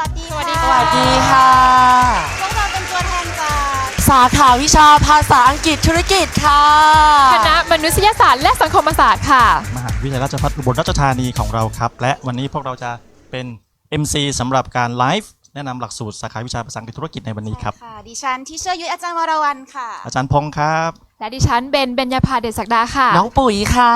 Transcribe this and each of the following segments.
วัสดีค่ะสวัสดีค่ะ พวกเราเป็นตัวแทนจากสาขาวิชาภาษาอังกฤษธุรกิจค่ะ คณะมนุษยศาสตร์และสังคมศาสตร์ค่ะ มหาวิทยาลัยราชภัฏอุบลราชธานีของเราครับ และวันนี้พวกเราจะเป็น MC สำหรับการไลฟ์แนะนำหลักสูตรสาขาวิชาภาษาอังกฤษธุรกิจในวันนี้ครับ ค่ะ ดิฉันที่เชื่อยุ้ยอาจารย์วรวรรณค่ะ อาจารย์พงศ์ครับ และดิฉันเบนเบญญาภาเดชศักดาค่ะ น้องปุ๋ยค่ะ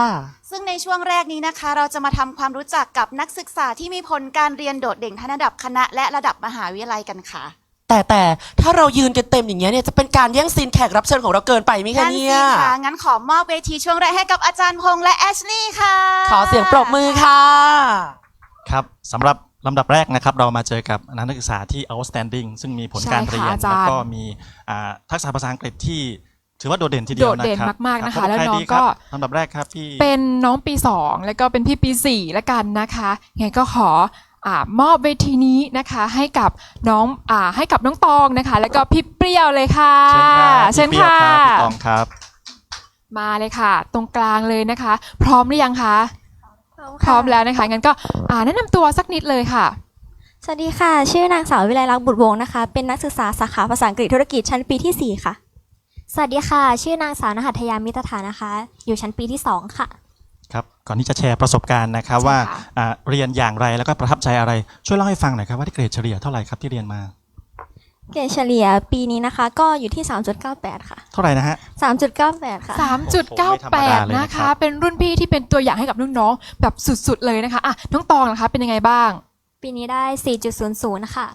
ซึ่งในช่วงแรกนี้นะคะ เราจะมาทำความรู้จักกับนักศึกษาที่มีผลการเรียนโดดเด่นทั้งระดับคณะและระดับมหาวิทยาลัยกันค่ะ แต่แต่ถ้าเรายืนกันเต็มอย่างเงี้ยเนี่ยจะเป็นการแย่งซีนแขกรับเชิญของเราเกินไปไหมคะงั้นเนี่สิยค่ะงั้นขอมอบเวทีช่วงแรกให้กับอาจารย์พงษ์และแอชลีย์ค่ะ ขอเสียงปรบมือค่ะ ครับสำหรับลำดับแรกนะครับ เรามาเจอกับนักศึกษาที่ outstanding ซึ่งมีผลการใช่ค่ะเรียนอาจารย์ แล้วก็มีอ่าทักษะภาษาอังกฤษที่ ถือว่าโดดเด่นทีเดียวโดดนะเด่นครับมากๆนะคะ รับแล้วใครน้องดีครับก็ลำดับแรกครับพี่ เป็นน้องปี 2 แล้วก็เป็นพี่ปี 4 แล้วกันนะคะไงก็ขออามอบเวทีนี้นะคะให้กับน้องอ่าให้กับน้องตองนะคะ แล้วก็พี่เปรี้ยวเลยค่ะเชิญครับเชิญพี่เปรี้ยวค่ะรับพี่ตองครับ มาเลยค่ะ ตรงกลางเลยนะคะ พร้อมหรือยังคะพร้อมแล้วนะคะงั้นก็อ่าแนะนำตัวสักนิดเลยค่ะ สวัสดีค่ะ ชื่อนางสาววิไลลักษณ์บุตรวงศ์นะคะ เป็นนักศึกษาสาขาภาษาอังกฤษธุรกิจชั้นปีที่ 4 ค่ะ สวัสดีค่ะ ชื่อนางสาวนหัตถยามิตรฐานนะคะ อยู่ชั้นปีที่ 2 ค่ะ ครับก่อนที่จะแชร์ประสบการณ์นะครับใช่ว่าค่ะอ่าเรียนอย่างไรแล้วก็ประทับใจอะไร ช่วยเล่าให้ฟังหน่อยครับว่าที่เกรดเฉลี่ยเท่าไหร่ครับที่เรียนมา เกรดเฉลี่ยปีนี้นะคะ ก็อยู่ที่ 3.98 ค่ะ เท่าไหร่นะฮะ 3.98 ค่ะโอ้โหไม่ธรรมดาเลย3.98 นะนะครัคะบเป็นรุ่นพี่ที่เป็นตัวอย่างให้กับน้องๆแบบสุดๆเลยนะคะอะน้องตองนะคะเป็นยังไงบ้าง ปีนี้ได้ 4.00 ค่ะ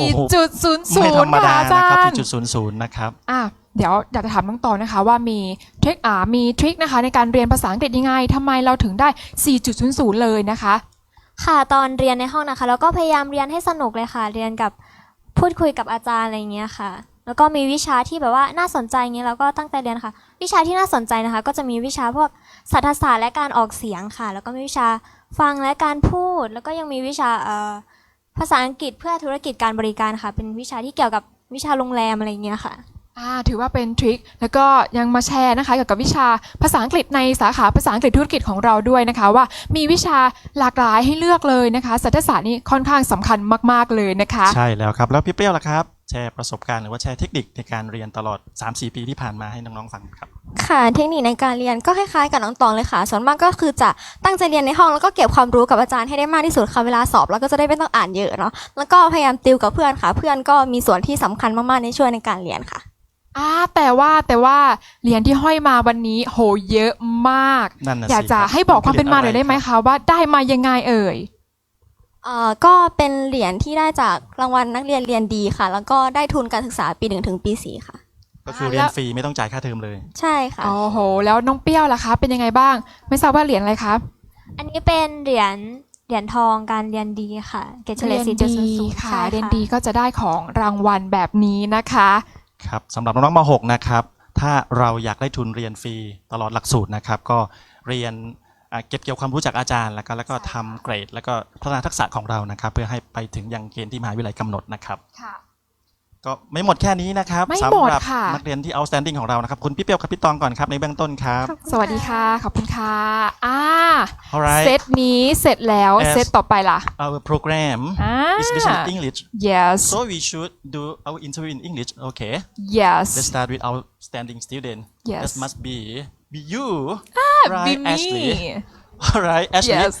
โอ้โห 4.00ไม่ธรรมดาค่ะอานะครับจารย์ที่จุดศูนย์ศูนย์นะครับ อะ เดี๋ยวอยากจะถามน้องต่อนะคะว่ามีทริคอ่ามีทริคนะคะในการเรียนภาษาอังกฤษยังไงทำไมเราถึงได้ 4.00 เลยนะคะ ค่ะตอนเรียนในห้องนะคะเราก็พยายามเรียนให้สนุกเลยค่ะ เรียนกับพูดคุยกับอาจารย์อะไรอย่างเงี้ยค่ะ แล้วก็มีวิชาที่แบบว่าน่าสนใจเงี้ยเราก็ตั้งใจเรียนค่ะ วิชาที่น่าสนใจนะคะ ก็จะมีวิชาพวกสตรศาสตร์และการออกเสียงค่ะ แล้วก็มีวิชาฟังและการพูด แล้วก็ยังมีวิชาเอ่อภาษาอังกฤษเพื่อธุรกิจการบริการค่ะ เป็นวิชาที่เกี่ยวกับวิชาโรงแรมอะไรเงี้ยค่ะ อ่าถือว่าเป็นทริคแล้วก็ยังมาแชร์นะคะเกี่ยวกับวิชาภาษาอังกฤษในสาขาภาษาอังกฤษธุรกิจของเราด้วยนะคะ ว่ามีวิชาหลากหลายให้เลือกเลยนะคะศาสตรศาสตร์นี่ค่อนข้างสำคัญมาก ๆเลยนะคะใช่แล้วครับแล้วพี่เปรี้ยวล่ะครับแชร์ประสบการณ์หรือว่าแชร์เทคนิคในการเรียนตลอด 3-4 ปีที่ผ่านมาให้น้องๆฟังครับค่ะเทคนิคในการเรียนก็คล้ายๆกับน้องตองเลยค่ะ ส่วนมากก็คือจะตั้งใจเรียนในห้องแล้วก็เก็บความรู้กับอาจารย์ให้ได้มากที่สุดค่ะเวลาสอบ แล้วก็จะได้ไม่ต้องอ่านเยอะเนาะแล้วก็พยายามติวกับเพื่อนค่ะ เพื่อนก็มีส่วนที่สำคัญมากๆในช่วยในการเรียนค่ะ อ่าแต่ว่าแต่ว่าเหรียญที่ห้อยมาวันนี้โหเยอะมาก นั่นน่ะสิอยากจะครับให้บอกความเป็นมาหน่อยได้ไหมครับคะว่าได้มายังไงเอ่ย เอ่อก็เป็นเหรียญที่ได้จากรางวัลนักเรียนเรียนดีค่ะ แล้วก็ได้ทุนการศึกษาปีหนึ่งถึงปีสี่ค่ะ ก็คืออ่าเรียแล้นวฟรีไม่ต้องจ่ายค่าเทอมเลย ใช่ค่ะ โอ้โห แล้วน้องเปรี้ยวล่ะคะ เป็นยังไงบ้าง ไม่ทราบว่าเหรียญอะไรคะอันนี้เป็นเหรียญเหรียญทองการเรียนดีค่ะ เกรดเฉลี่ยเรียนดี4.00ค่ะใช่เรียนดีก็จะได้ของรางวัลแบบนี้นะคะ ครับสำหรับน้องๆม .6 นะครับ ถ้าเราอยากได้ทุนเรียนฟรีตลอดหลักสูตรนะครับ ก็เรียนอ่าเก็บเกี่ยวความรู้จากอาจารย์ แล้วก็แล้วก็ทำเกรด แล้วก็พัฒนาทักษะของเรานะครับ เพื่อให้ไปถึงยังเกณฑ์ที่มหาวิทยาลัยกำหนดนะครับ ค่ะ ก็ไม่หมดแค่นี้นะครับไม่สำหมดหรัค่ะ นักเรียนที่ outstanding ของเรานะครับ คุณพี่เปียวกับพี่ตองก่อนครับในเบื้องต้นครับ สวัสดีค่ะ ขอบคุณค่ะ อ่า alright เซตนี้เสร็จแล้ว As เซตต่อไปล่ะ our program อ่า is based on English yes so we should do our interview in English okay yes let's start with outstanding student Yes. that must be be you be right me Ashley alright Ashley yes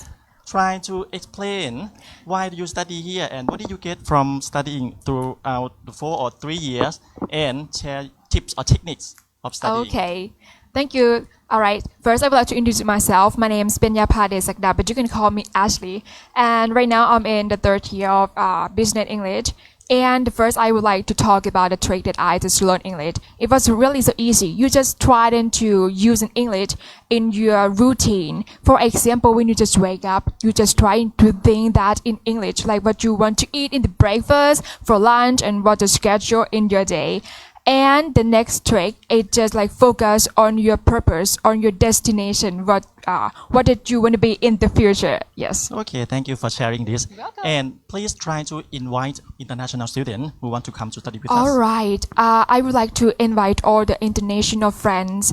try to explain why do you study here and what did you get from studying throughout the four or three years and share tips or techniques of studying Okay. Thank you. All right. First, I would like to introduce myself. My name is Benyapa Desakda, but you can call me Ashley. And right now, I'm in the third year of uh, Business English. And first, I would like to talk about the trick that I just learned English. It was really so easy. You just try to use an English in your routine. For example, when you just wake up, you just try to think that in English, like what you want to eat in the breakfast, for lunch, and what to schedule in your day. And the next trick is just like focus on your purpose, on your destination, what uh, what did you want to be in the future? Yes. Okay, thank you for sharing this. welcome. And please try to invite international students who want to come to study with All us. All right. Uh, I would like to invite all the international friends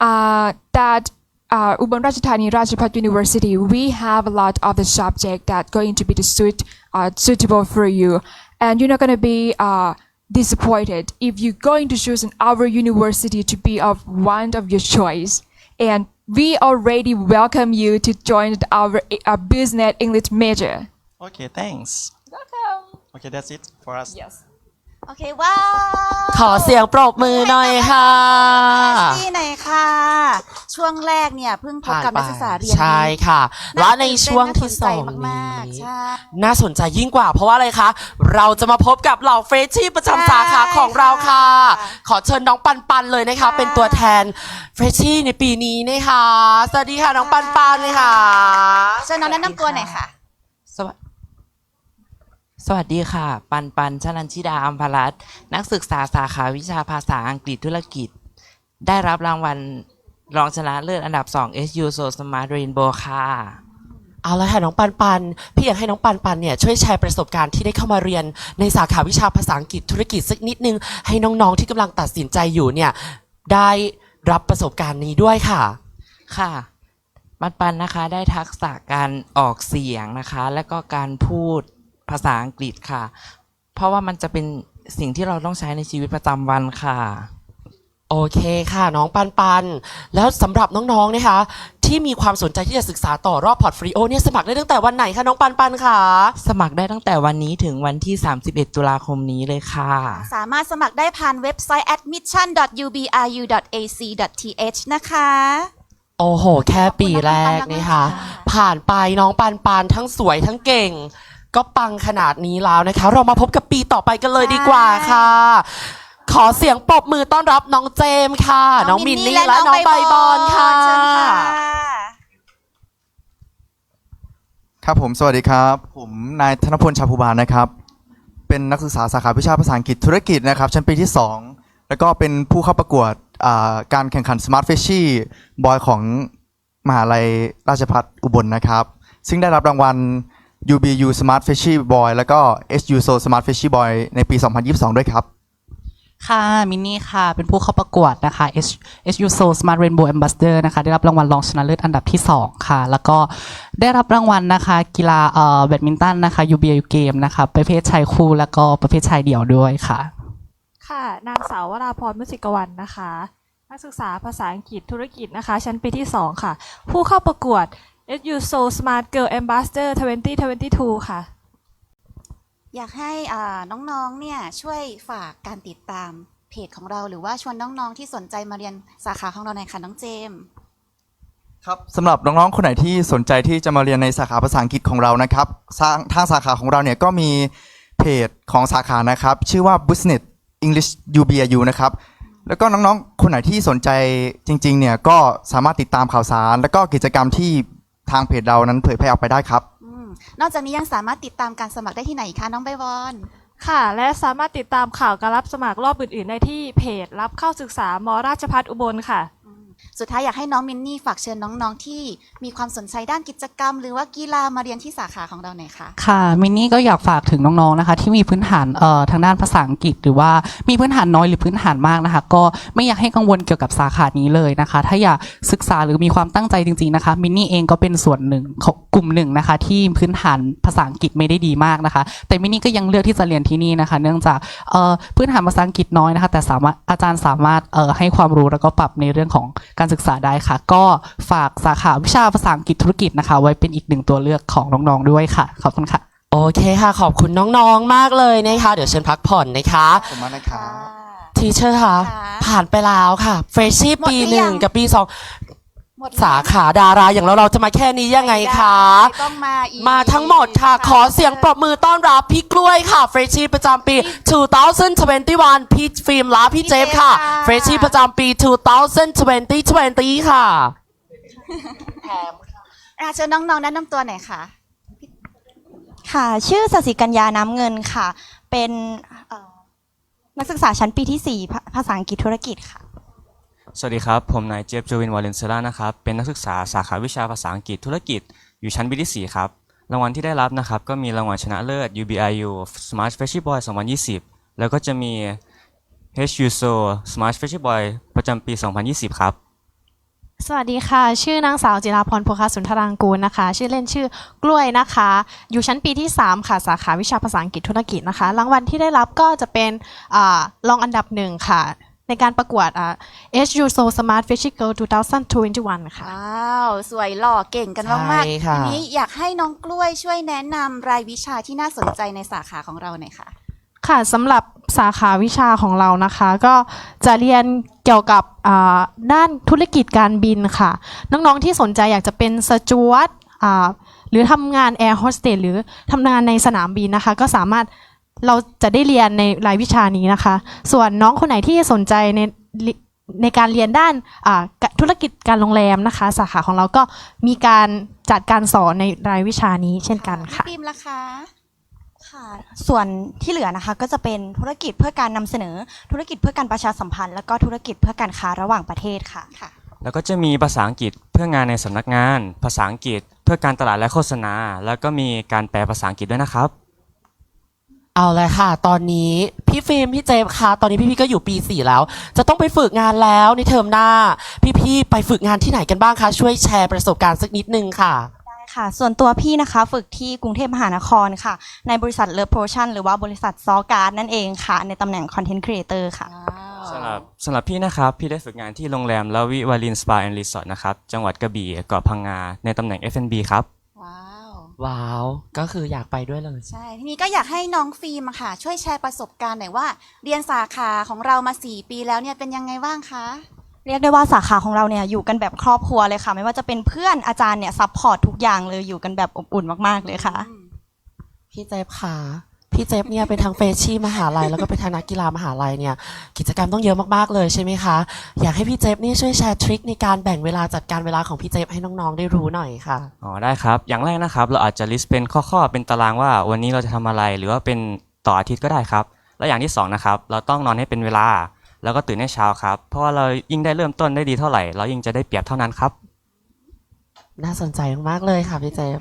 uh, that uh, Ubon Ratchathani Rajapat University, we have a lot of the subject that going to be the suit, uh, suitable for you. And you're not going to be uh, disappointed if you're going to choose our university to be of one of your choice. And we already welcome you to join our uh, business English major. Okay thanks Welcome. Okay that's it for us Yes. โอเคว้าวขอเสียงปรบมือหน่อยค่ะที่ไหนค่ะ ช่วงแรกเนี่ยเพิ่งพบผ่านกับไปนักศึกษาเรียนใช่ค่ะ และในช่วงที่สองน่าตื่นเต้นน่าสนใจนี้มากๆใช่น่าสนใจยิ่งกว่า เพราะว่าอะไรคะ เราจะมาพบกับเหล่าเฟรชชี่ประจำสาขาของเราค่ะ ขอเชิญน้องปันปันเลยนะคะ เป็นตัวแทนเฟรชชี่ในปีนี้นะคะ สวัสดีค่ะน้องปันปันเลยค่ะเชิญน้องแนะนำตัวหน่อยค่ะสวัส สวัสดีค่ะ ปันปันชลันชิดาอัมพรัตน์นักศึกษาสาขาวิชาภาษาอังกฤษธุรกิจ ได้รับรางวัลรองชนะเลิศอันดับ 2 SU So Smart Rainbow ค่ะ เอาละค่ะน้องปันปัน พี่อยากให้น้องปันปันเนี่ยช่วยแชร์ประสบการณ์ที่ได้เข้ามาเรียน ในสาขาวิชาภาษาอังกฤษธุรกิจสักนิดนึง ให้น้องๆที่กำลังตัดสินใจอยู่เนี่ยได้รับประสบการณ์นี้ด้วยค่ะ ค่ะ ปันปันนะคะได้ทักษะการออกเสียงนะคะ และก็การพูด ภาษาอังกฤษค่ะ เพราะว่ามันจะเป็นสิ่งที่เราต้องใช้ในชีวิตประจำวันค่ะ โอเคค่ะ น้องปันปัน แล้วสำหรับน้องๆนะคะ ที่มีความสนใจที่จะศึกษาต่อรอบพอร์ตฟรีโอเนี่ยสมัครได้ตั้งแต่วันไหนคะน้องปันปันค่ะ สมัครได้ตั้งแต่วันนี้ถึงวันที่ 31 ตุลาคมนี้เลยค่ะ สามารถสมัครได้ผ่านเว็บไซต์ admission.ubru.ac.th นะคะ โอ้โห แค่ปีแรกนี่ค่ะผ่านไปน้องปันปันทั้งสวยทั้งเก่ง ก็ปังขนาดนี้แล้วนะคะ เรามาพบกับปีต่อไปกันเลยดีกว่าค่ะ ขอเสียงปรบมือต้อนรับน้องเจมส์ค่ะ น้องมินนี่และน้องใบบอนค่ะเชิญค่ะ ครับผมสวัสดีครับ ผมนายธนพลชาภูบาลนะครับ เป็นนักศึกษาสาขาวิชาภาษาอังกฤษธุรกิจนะครับ ชั้นปีที่ 2 แล้วก็เป็นผู้เข้าประกวดอ่าการแข่งขัน Smart f i s h y บอยของมหาลัยราชภัฏอุบลนะครับ ซึ่งได้รับรางวัล UBU Smart f i s h y Boy แล้วก็ SU So Smart f i s h y Boy ในปี 2022 ด้วยครับ ค่ะ มินนี่ค่ะ เป็นผู้เข้าประกวดนะคะ H HU Soul Smart Rainbow Ambassador นะคะ ได้รับรางวัลรองชนะเลิศอันดับที่ 2 ค่ะ แล้วก็ได้รับรางวัลนะคะ กีฬาเอ่อแบดมินตันนะคะ UBU Game นะคะ ประเภทชายคู่แล้วก็ประเภทชายเดี่ยวด้วยค่ะ ค่ะ นางสาววราพรมุสิกวันนะคะ นักศึกษาภาษาอังกฤษธุรกิจนะคะ ชั้นปีที่ 2 ค่ะ ผู้เข้าประกวด SU Soul Smart Girl Ambassador 2022 ค่ะ อยากให้อ่าน้องๆ เนี่ยช่วยฝากการติดตามเพจของเราหรือว่าชวนน้องๆ ที่สนใจมาเรียนสาขาของเราหน่อยค่ะน้องเจมส์ครับสำหรับน้องๆ คนไหนที่สนใจที่จะมาเรียนในสาขาภาษาอังกฤษของเรานะครับทางทางสาขาของเราเนี่ยก็มีเพจของสาขานะครับ ชื่อว่า Business English UBU นะครับ แล้วก็น้องๆ คนไหนที่สนใจจริงๆ เนี่ยก็สามารถติดตามข่าวสาร แล้วก็กิจกรรมที่ ทางเพจเรานั้นเผยแพร่ออกไปได้ครับ อืมนอกจากนี้ยังสามารถติดตามการสมัครได้ที่ไหนคะน้องใบบอน ค่ะ และสามารถติดตามข่าวการรับสมัครรอบอื่นๆ ได้ที่เพจรับเข้าศึกษาม ราชพัฒอุบลค่ะ สุดท้ายอยากให้น้องมินนี่ฝากเชิญน้องๆ ที่มีความสนใจด้านกิจกรรม หรือว่ากีฬามาเรียนที่สาขาของเราหน่อยค่ะ ค่ะมินนี่ก็อยากฝากถึงน้องๆนะคะ ที่มีพื้นฐานเอ่อทางด้านภาษาอังกฤษ หรือว่ามีพื้นฐานน้อยหรือพื้นฐานมากนะคะ ก็ไม่อยากให้กังวลเกี่ยวกับสาขานี้เลยนะคะ ถ้าอยากศึกษาหรือมีความตั้งใจจริงๆนะคะมินนี่เองก็เป็นส่วนหนึ่งของกลุ่มหนึ่งนะคะ ที่พื้นฐานภาษาอังกฤษไม่ได้ดีมากนะคะ แต่มินนี่ก็ยังเลือกที่จะเรียนที่นี่นะคะ เนื่องจากเอ่อพื้นฐานภาษาอังกฤษน้อยนะคะ แต่สามารถอาจารย์สามารถเอ่อให้ความรู้แล้วก็ปรับในเรื่องของการศึกษาได้ค่ะ ก็ฝากสาขาวิชาภาษาอังกฤษธุรกิจนะคะ ไว้เป็นอีกหนึ่งตัวเลือกของน้องๆด้วยค่ะ ขอบคุณค่ะ โอเคค่ะ ขอบคุณน้องๆมากเลยนะคะ เดี๋ยวเชิญพักผ่อนนะคะขอบคุณมากนะครับทีเชอร์ค่ะค่ะผ่านไปแล้วค่ะเฟรชชี่หมดปีหรือหนึ่งยังกับปีสอง หมดแล้วสาขาดาราอย่างเราเราจะมาแค่นี้ยังไงคะ ม่ต้องมาอีกมาทั้งหมดค่ะ ขอเสียงปรบมือต้อนรับพี่กล้วยค่ะ เฟรชชี่ประจำปี 2021 พี่ฟิล์มและพี่เจฟค่ะ เฟรชชี่ประจำปี 2020 ค่ะ อะเชิญน้องๆแนะนำตัวหน่อยค่ะ ค่ะ ชื่อสสิกัญญาน้ำเงินค่ะ เป็นเอ่อนักศึกษาชั้นปีที่ 4 ภาภาษาอังกฤษธุรกิจค่ะ สวัสดีครับ ผมนายเจฟโจวินวาเลนเซล่านะครับ เป็นนักศึกษาสาขาวิชาภาษาอังกฤษธุรกิจ อยู่ชั้นปีที่4ครับ รางวัลที่ได้รับนะครับ ก็มีรางวัลชนะเลิศ UBIU Smart f r e s h i Boy 2020 แล้วก็จะมี HU So Smart f r e s h i Boy ประจำปี 2020 ครับ สวัสดีค่ะ ชื่อนางสาวจิราพรโพคาสุนทรางกูลนะคะ ชื่อเล่นชื่อกล้วยนะคะ อยู่ชั้นปีที่ 3 ค่ะ สาขาวิชาภาษาอังกฤษธุรกิจนะคะ รางวัลที่ได้รับก็จะเป็นอรองอันดับหนึ่งค่ะ ในการประกวดอ่า SU So Smart Fishy Girl 2021 ค่ะ ว้าวสวยหล่อเก่งกันมากใช่ๆค่ะ ทีนี้อยากให้น้องกล้วยช่วยแนะนำรายวิชาที่น่าสนใจในสาขาของเราหน่อยค่ะ ค่ะสำหรับสาขาวิชาของเรานะคะ ก็จะเรียนเกี่ยวกับอ่าด้านธุรกิจการบินค่ะ น้องๆที่สนใจอยากจะเป็นสจวตอ่าหรือทำงานแอร์โฮสเตสหรือทำงานในสนามบินนะคะ ก็สามารถ เราจะได้เรียนในรายวิชานี้นะคะ ส่วนน้องคนไหนที่สนใจในในการเรียนด้านอ่าธุรกิจการโรงแรมนะคะ สาขาของเราก็มีการจัดการสอนในรายวิชานี้เช่นกันค่ะพี่ปิมล่ะคะค่ะ ส่วนที่เหลือนะคะก็จะเป็นธุรกิจเพื่อการนำเสนอ ธุรกิจเพื่อการประชาสัมพันธ์ แล้วก็ธุรกิจเพื่อการค้าระหว่างประเทศค่ะแล้วก็จะมีภาษาอังกฤษเพื่องานในสำนักงาน ภาษาอังกฤษ เพื่อการตลาดและโฆษณา แล้วก็มีการแปลภาษาอังกฤษด้วยนะครับ เอาเลยค่ะ ตอนนี้พี่ฟิล์มพี่เจมส์คะตอนนี้พี่ๆก็อยู่ปีสี่แล้ว จะต้องไปฝึกงานแล้วในเทอมหน้า พี่ๆไปฝึกงานที่ไหนกันบ้างคะ ช่วยแชร์ประสบการณ์สักนิดนึงค่ะค่ะ ส่วนตัวพี่นะคะ ฝึกที่กรุงเทพมหานครค่ะ ในบริษัทเลอโพชั่นหรือว่าบริษัทซอการ์ดนั่นเองค่ะ ในตำแหน่งคอนเทนต์ครีเอเตอร์ค่ะ สำหรับสำหรับพี่นะครับ พี่ได้ฝึกงานที่โรงแรมลาวิวาลินสปาแอนด์รีสอร์ทนะครับ จังหวัดกระบี่เกาะพังงา ในตำแหน่ง F&B ครับ ว้าวว้าว ก็คืออยากไปด้วยเลย ใช่ ทีนี้ก็อยากให้น้องฟิล์มอะค่ะ ช่วยแชร์ประสบการณ์หน่อยว่า เรียนสาขาของเรามา 4 ปีแล้วเนี่ยเป็นยังไงบ้างคะ เรียกได้ว่าสาขาของเราเนี่ยอยู่กันแบบครอบครัวเลยค่ะ ไม่ว่าจะเป็นเพื่อนอาจารย์เนี่ยซัพพอร์ตทุกอย่างเลยอยู่กันแบบอบอุ่นมากๆเลยค่ะ พี่เจฟค่ะ พี่เจฟเนี่ยเป็นทั้งเฟชชี่มหาลัยแล้วก็เป็นทางนักกีฬามหาลัยเนี่ยกิจกรรมต้องเยอะมากๆเลยใช่ไหมคะ อยากให้พี่เจฟนี่ช่วยแชร์ทริคในการแบ่งเวลาจัดการเวลาของพี่เจฟให้น้องๆได้รู้หน่อยค่ะ อ๋อได้ครับ อย่างแรกนะครับ เราอาจจะ list เป็นข้อๆเป็นตารางว่า วันนี้เราจะทำอะไรหรือว่าเป็นต่ออาทิตย์ก็ได้ครับ และอย่างที่สองนะครับเราต้องนอนให้เป็นเวลา แล้วก็ตื่นให้เช้าครับ เพราะว่าเรายิ่งได้เริ่มต้นได้ดีเท่าไหร่ เรายิ่งจะได้เปรียบเท่านั้นครับ น่าสนใจมากๆเลยค่ะพี่เจฟ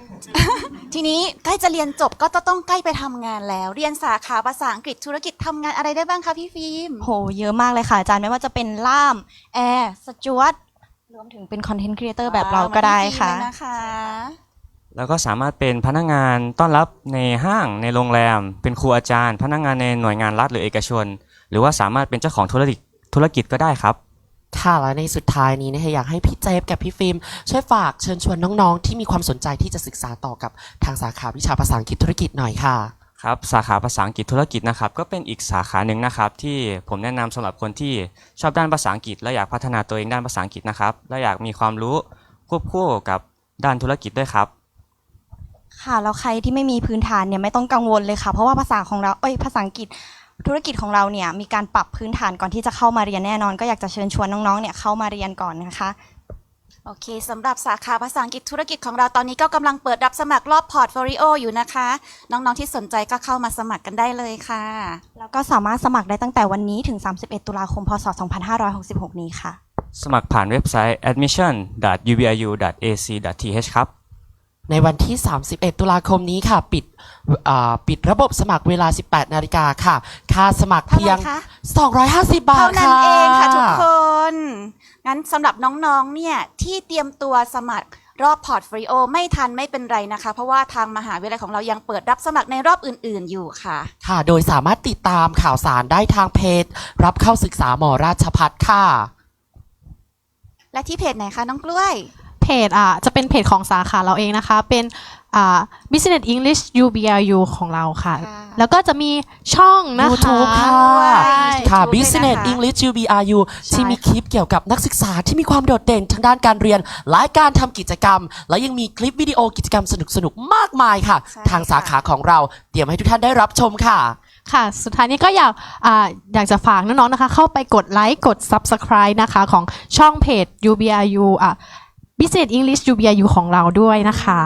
ทีนี้ใกล้จะเรียนจบก็ต้องใกล้ไปทำงานแล้ว เรียนสาขาภาษาอังกฤษธุรกิจทำงานอะไรได้บ้างคะพี่ฟิล์ม โห เยอะมากเลยค่ะ อาจารย์ไม่ว่าจะเป็นล่าม แอร์ สจวตรวมถึงเป็นคอนเทนต์ครีเอเตอร์แบบเราก็ได้ค่ะ ว้าวมาที่ฟิล์มเลยนะคะ แล้วก็สามารถเป็นพนักงานต้อนรับในห้างในโรงแรม เป็นครูอาจารย์ พนักงานในหน่วยงานรัฐหรือเอกชน หรือว่าสามารถเป็นเจ้าของธุรกิจธุรกิจก็ได้ครับ ค่ะและในสุดท้ายนี้นะคะอยากให้พี่เจฟกับพี่ฟิล์มช่วยฝากเชิญชวนน้องๆ ที่มีความสนใจที่จะศึกษาต่อกับทางสาขาวิชาภาษาอังกฤษธุรกิจหน่อยค่ะ ครับสาขาภาษาอังกฤษธุรกิจนะครับก็เป็นอีกสาขาหนึ่งนะครับ ที่ผมแนะนำสำหรับคนที่ชอบด้านภาษาอังกฤษ และอยากพัฒนาตัวเองด้านภาษาอังกฤษนะครับและอยากมีความรู้ควบคู่กับด้านธุรกิจด้วยครับ ค่ะแล้วใครที่ไม่มีพื้นฐานเนี่ยไม่ต้องกังวลเลยค่ะ เพราะว่าภาษาของเราเอ้ยภาษาอังกฤษ ธุรกิจของเราเนี่ยมีการปรับพื้นฐานก่อนที่จะเข้ามาเรียนแน่นอน ก็อยากจะเชิญชวนน้องๆเนี่ยเข้ามาเรียนก่อนนะคะโอเคสำหรับสาขาภาษาอังกฤษธุรกิจของเราตอนนี้ก็กำลังเปิดรับสมัครรอบพอร์ตโฟลิโออยู่นะคะ น้องๆที่สนใจก็เข้ามาสมัครกันได้เลยค่ะ แล้วก็สามารถสมัครได้ตั้งแต่วันนี้ถึง 31 ตุลาคม พศ 2566 นี้ค่ะ สมัครผ่านเว็บไซต์ admission.ubiu.ac.th ครับ ในวันที่ 31 ตุลาคมนี้ค่ะ ปิดอ่าปิดระบบสมัครเวลา 18 นาฬิกาค่ะ ค่าสมัครเพียงเท่าไหร่คะ250 บาเท่าทนั้นค่ะเองค่ะทุกคน งั้นสำหรับน้องๆ เนี่ย ที่เตรียมตัวสมัครรอบพอร์ตโฟลิโอไม่ทันไม่เป็นไรนะคะ เพราะว่าทางมหาวิทยาลัยของเรายังเปิดรับสมัครในรอบอื่นๆอยู่ค่ะ ค่ะ โดยสามารถติดตามข่าวสารได้ทางเพจ รับเข้าศึกษาหมอราชพัฒค่ะ และที่เพจไหนคะน้องกล้วย เพจอะจะเป็นเพจของสาขาเราเองนะคะ เป็นอ่า Business English UBRU ของเราค่ะค่ะแล้วก็จะมีช่องนะคะ YouTube ค่ะใช่ค่ะ YouTube ด้วย Business นะคะ English UBRU ใช่ ที่มีคลิปเกี่ยวกับนักศึกษาที่มีความโดดเด่นทางด้านการเรียน และการทำกิจกรรม และยังมีคลิปวิดีโอกิจกรรมสนุกๆ มากมายค่ะ ใช่ทางสาค่ะขาของเราเตรียมให้ทุกท่านได้รับชมค่ะ ค่ะ สุดท้ายนี้ก็อยากอ่าอยากจะฝากน้องๆนะคะ เข้าไปกดไลค์ กด Subscribe นะคะ ของช่องเพจ UBRU อะ Business English UBRU ของเราด้วยนะคะ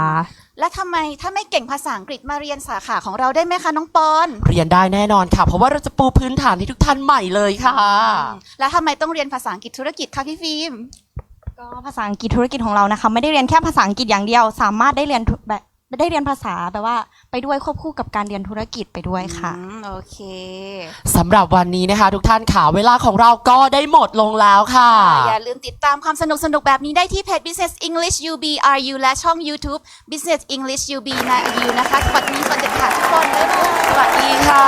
และทำไมถ้าไม่เก่งภาษาอังกฤษมาเรียนสาขาของเราได้ไหมคะน้องปอน เรียนได้แน่นอนค่ะ เพราะว่าเราจะปูพื้นฐานให้ทุกท่านใหม่เลยค่ะ แล้วทำไมต้องเรียนภาษาอังกฤษธุรกิจคะพี่ฟิล์ม ก็ภาษาอังกฤษธุรกิจของเรานะคะ ไม่ได้เรียนแค่ภาษาอังกฤษอย่างเดียว สามารถได้เรียนทุกแบบ ได้เรียนภาษาแบบว่าไปด้วยควบคู่กับการเรียนธุรกิจไปด้วยค่ะ อืมโอเค สำหรับวันนี้นะคะ ทุกท่านค่ะเวลาของเราก็ได้หมดลงแล้วค่ะ อย่าลืมติดตามความสนุกสนุกๆแบบนี้ได้ที่เพจ Business English UBRU และช่อง YouTube Business English UB นะ U นะคะสวัสดีสวัสดีค่ะทุกคนบ๊ายบาย สวัสดีค่ะ